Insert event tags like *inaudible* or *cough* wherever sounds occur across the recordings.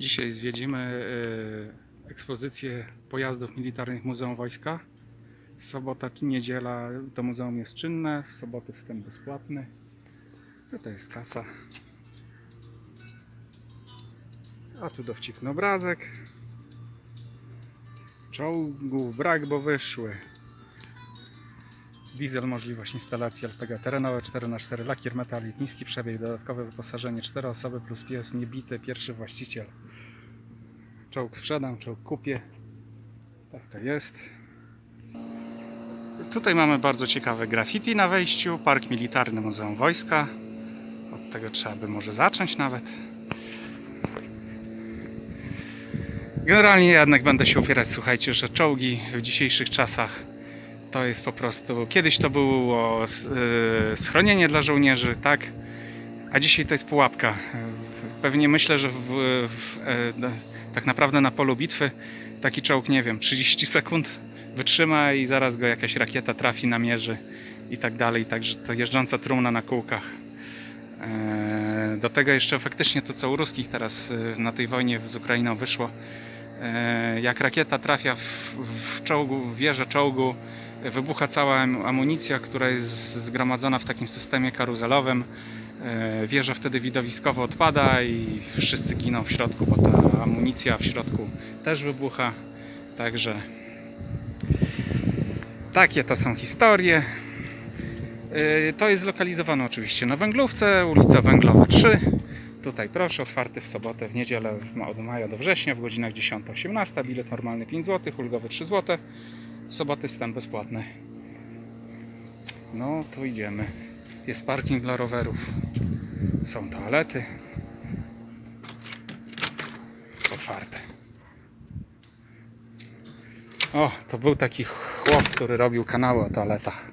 Dzisiaj zwiedzimy e, ekspozycję pojazdów militarnych Muzeum Wojska. Sobota, niedziela to muzeum jest czynne, w soboty wstęp bezpłatny. Tutaj jest kasa. A tu dowcipny obrazek. Czołgów brak, bo wyszły. Diesel, możliwość instalacji LPG terenowe 4x4, lakier metalik, niski przebieg, dodatkowe wyposażenie, 4 osoby plus pies, niebity, pierwszy właściciel. Czołg sprzedam, czołg kupię. Tak to jest. Tutaj mamy bardzo ciekawe graffiti na wejściu, Park Militarny Muzeum Wojska. Od tego trzeba by może zacząć nawet. Generalnie jednak będę się upierać, słuchajcie, że czołgi w dzisiejszych czasach to jest po prostu. Kiedyś to było y, schronienie dla żołnierzy, tak? A dzisiaj to jest pułapka. Pewnie myślę, że w, w, e, tak naprawdę na polu bitwy taki czołg, nie wiem, 30 *laughs* sekund wytrzyma i zaraz go jakaś rakieta trafi, namierzy i tak dalej. Także to jeżdżąca trumna na kółkach. E, Do tego jeszcze faktycznie to, co u ruskich teraz y, na tej wojnie z Ukrainą wyszło, e, jak rakieta trafia w, w czołgu, w wieżę czołgu, wybucha cała am- amunicja, która jest zgromadzona w takim systemie karuzelowym. E, Wieża wtedy widowiskowo odpada i wszyscy giną w środku, bo ta amunicja w środku też wybucha. Także takie to są historie. E, To jest zlokalizowane oczywiście na Węglówce, ulica Węglowa 3. Tutaj proszę, otwarty w sobotę, w niedzielę od maja do września w godzinach 10-18. Bilet normalny 5 zł, ulgowy 3 zł. W soboty wstęp bezpłatny. No to idziemy. Jest parking dla rowerów. Są toalety. Otwarte. O, to był taki chłop, który robił kanały o toaletach.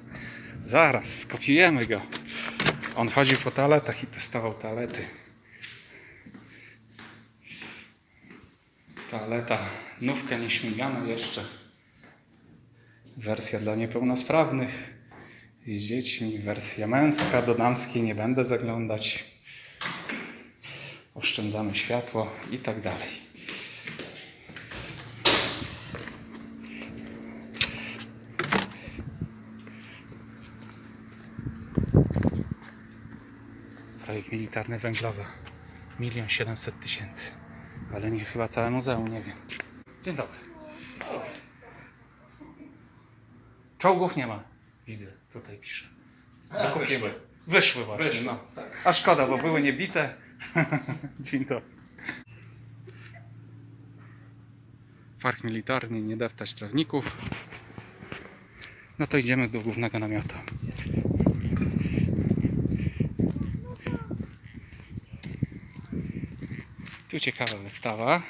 Zaraz, skopiujemy go. On chodził po toaletach i testował toalety. Toaleta, nówka nieśmigana jeszcze. Wersja dla niepełnosprawnych z dziećmi, wersja męska, do damskiej nie będę zaglądać. Oszczędzamy światło i tak dalej. Projekt militarny węglowy. Milion siedemset tysięcy. Ale nie chyba całe muzeum, nie wiem. Dzień dobry. Czołgów nie ma. Widzę, tutaj pisze. Wykupimy. Wyszły właśnie, Wyszły, no. A szkoda, bo były niebite. *laughs* Dzień dobry. Park militarny, nie deptać trawników. No to idziemy do głównego namiotu. Tu ciekawa wystawa.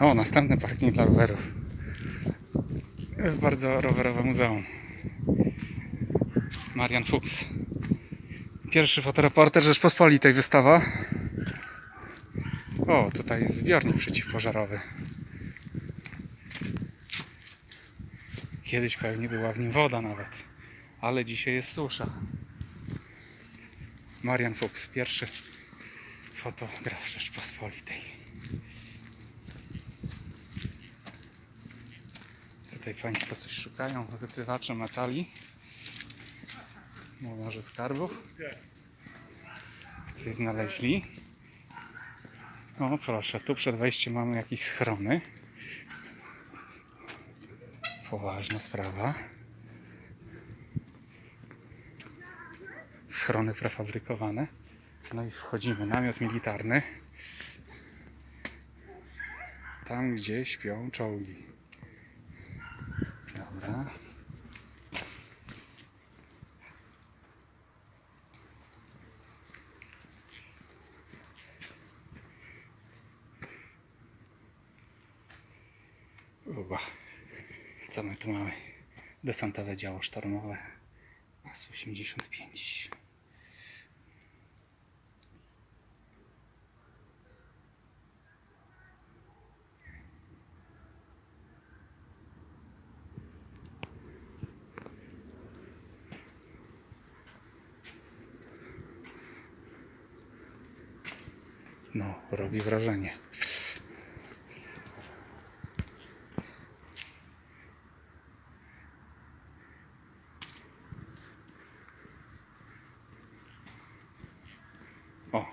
O, następny parking dla rowerów. Bardzo rowerowe muzeum. Marian Fuchs. Pierwszy fotoreporter Rzeczpospolitej wystawa. O, tutaj jest zbiornik przeciwpożarowy. Kiedyś pewnie była w nim woda nawet, ale dzisiaj jest susza. Marian Fuchs, pierwszy fotograf Rzeczpospolitej. Tutaj Państwo coś szukają, wypywacze metali. Może skarbów. Coś znaleźli. O proszę, tu przed wejściem mamy jakieś schrony. Poważna sprawa. Schrony prefabrykowane. No i wchodzimy. Namiot militarny. Tam, gdzie śpią czołgi. Dobra. Uba. Co my tu mamy? Desantowe działo sztormowe. AS-85. No, robi wrażenie. O,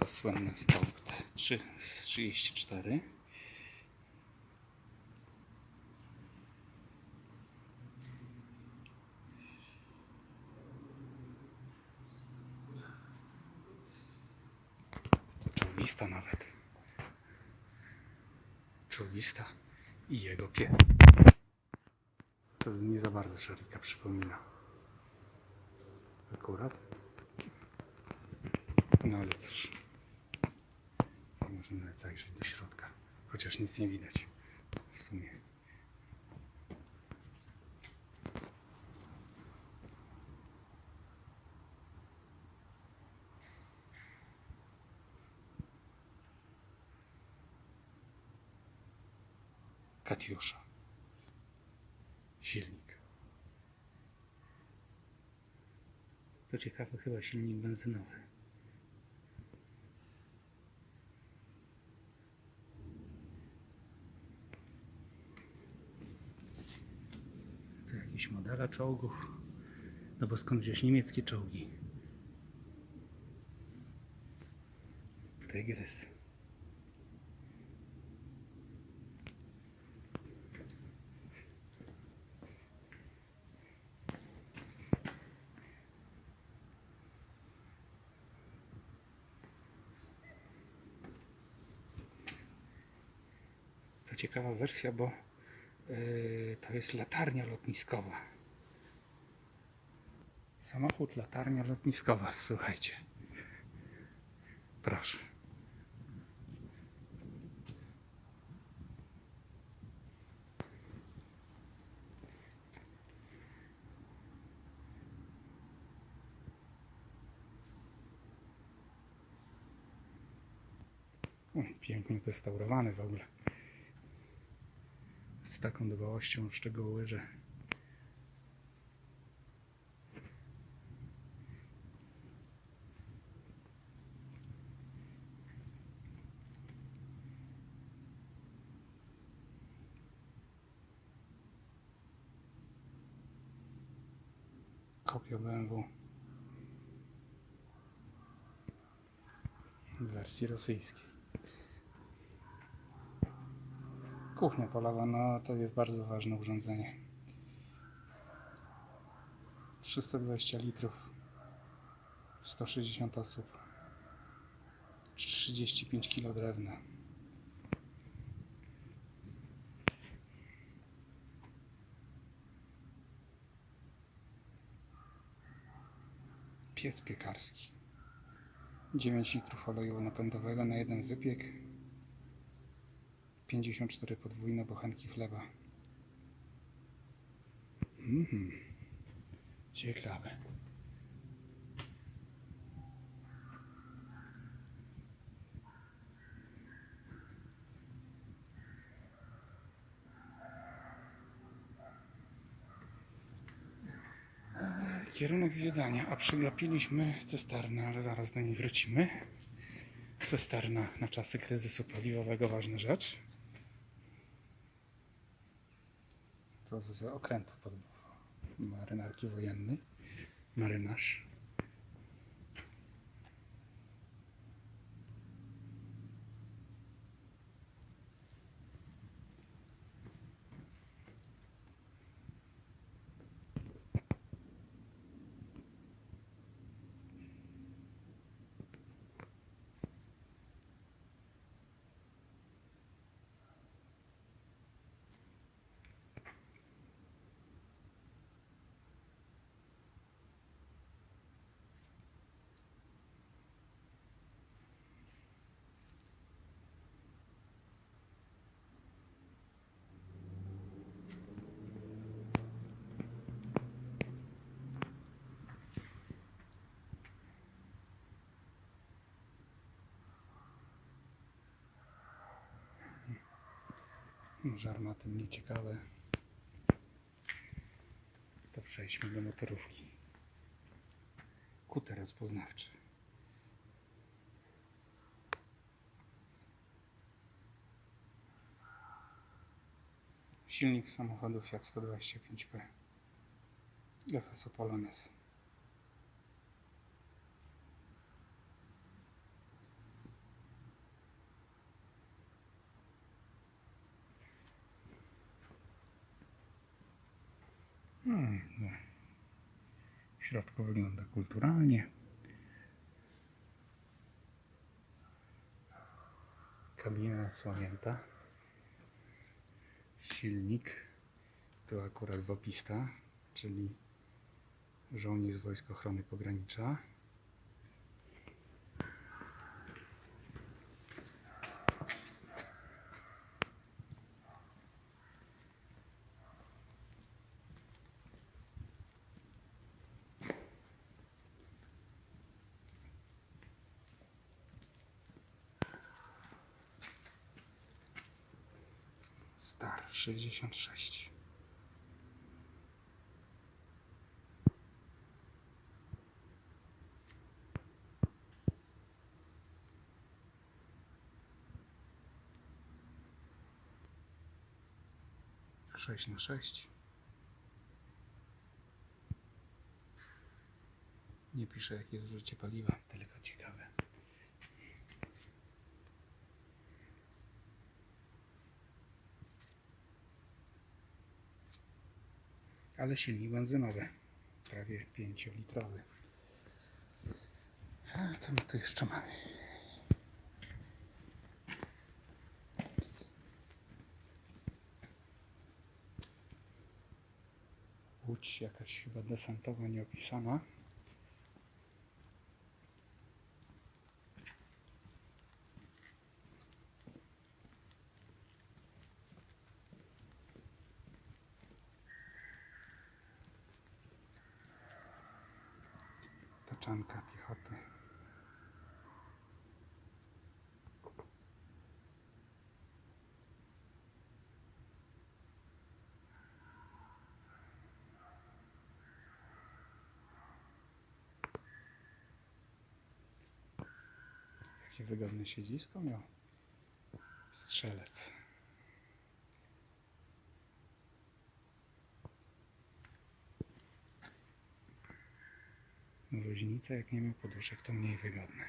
to słynne stołk T3 z 34. Czołgista nawet. Czołgista i jego pies. To nie za bardzo szarika przypomina. Akurat. No ale cóż. Możemy zajrzeć do środka. Chociaż nic nie widać. W sumie. Katiusza. Silnik. Co ciekawe, chyba silnik benzynowy. To jakieś modele czołgów. No bo skąd wziąć niemieckie czołgi? Tygrys. To ciekawa wersja, bo yy, to jest latarnia lotniskowa. Samochód, latarnia lotniskowa, słuchajcie. Proszę. Pięknie restaurowany w ogóle taką dbałością o szczegóły, że kopia BMW w wersji rosyjskiej. Kuchnia polowa, no to jest bardzo ważne urządzenie. 320 litrów, 160 osób, 35 kg drewna. Piec piekarski. 9 litrów oleju napędowego na jeden wypiek. 54 podwójne bochenki chleba. Mhm. Ciekawe. Kierunek zwiedzania, a przegapiliśmy cysternę, ale zaraz do niej wrócimy. Cysterna na czasy kryzysu paliwowego, ważna rzecz. Z okrętów pod marynarki wojennej. Marynarz. No, żar na tym nieciekawe to przejdźmy do motorówki. Kuter rozpoznawczy. Silnik samochodu Fiat 125P FSO Polones no. W środku wygląda kulturalnie. Kabina zasłonięta. Silnik. Tu akurat wopista, czyli żołnierz Wojsk Ochrony Pogranicza. Star 66. Sześć na sześć. Nie pisze jakie zużycie paliwa, tylko ciekawe. Ale silnik benzynowy, prawie 5-litrowy. A co my tu jeszcze mamy? Łódź jakaś chyba desantowa nieopisana. Taczanka piechoty. Jakie wygodne siedzisko miał strzelec. Różnica, jak nie ma poduszek, to mniej wygodne.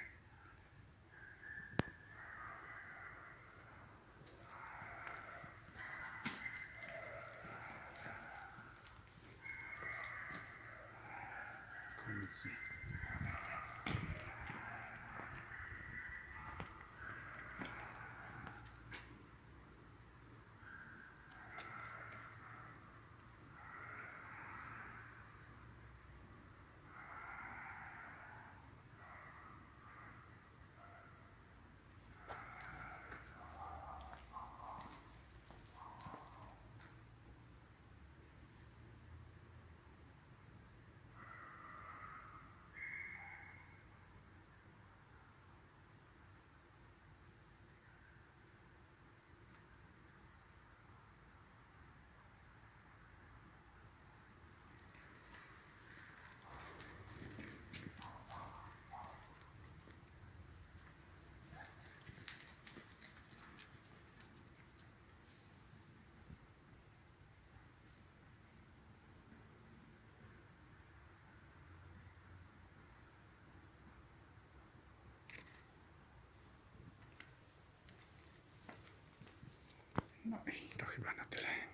No i to chyba na tyle.